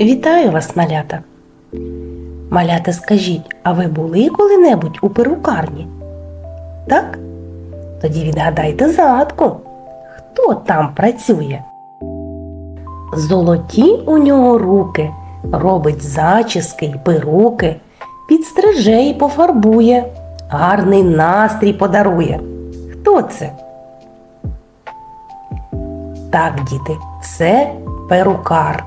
Вітаю вас, малята. Малята, скажіть, а ви були коли-небудь у перукарні? Так? Тоді відгадайте загадку. Хто там працює? Золоті у нього руки, робить зачіски й перуки, підстриже й пофарбує, гарний настрій подарує. Хто це? Так, діти, це перукар.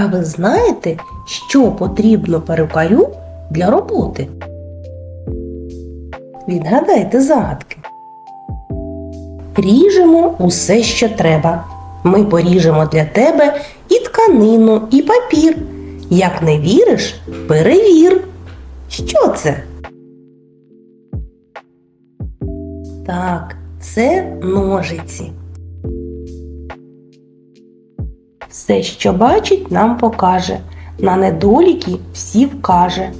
А ви знаєте, що потрібно перукарю для роботи? Відгадайте загадки. Ріжемо усе, що треба. Ми поріжемо для тебе і тканину, і папір. Як не віриш, перевір. Що це? Так, це ножиці. Все, що бачить, нам покаже. На недоліки всі вкаже.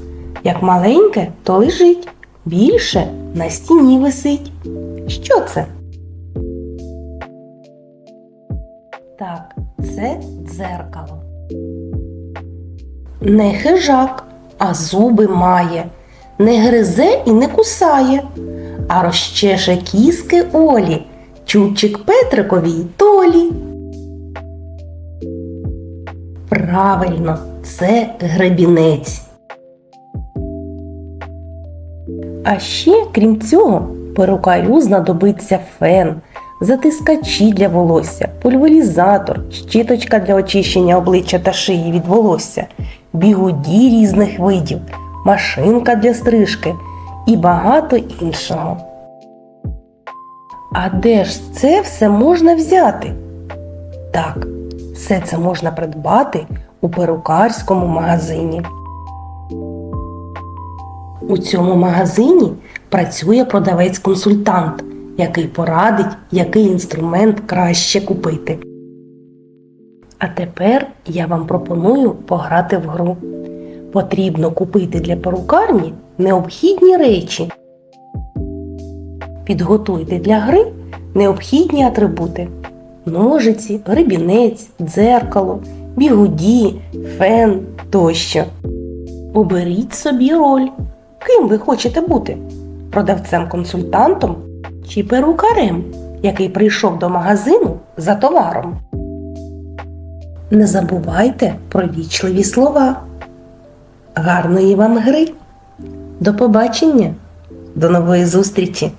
Як маленьке, то лежить, більше на стіні висить. Що це? Так, це дзеркало. Не хижак, а зуби має, не гризе і не кусає, а розчеше кіски Олі, чубчик Петриковій толі. Правильно, це гребінець. А ще, крім цього, перукарю знадобиться фен, затискачі для волосся, пульверізатор, щіточка для очищення обличчя та шиї від волосся, бігуді різних видів, машинка для стрижки і багато іншого. А де ж це все можна взяти? Так, все це можна придбати у перукарському магазині. У цьому магазині працює продавець-консультант, який порадить, який інструмент краще купити. А тепер я вам пропоную пограти в гру. Потрібно купити для перукарні необхідні речі. Підготуйте для гри необхідні атрибути ножиці, гребінець, дзеркало, бігуді, фен тощо. Оберіть собі роль. Ким ви хочете бути? Продавцем-консультантом чи перукарем, який прийшов до магазину за товаром? Не забувайте про вічливі слова. Гарної вам гри! До побачення! До нової зустрічі!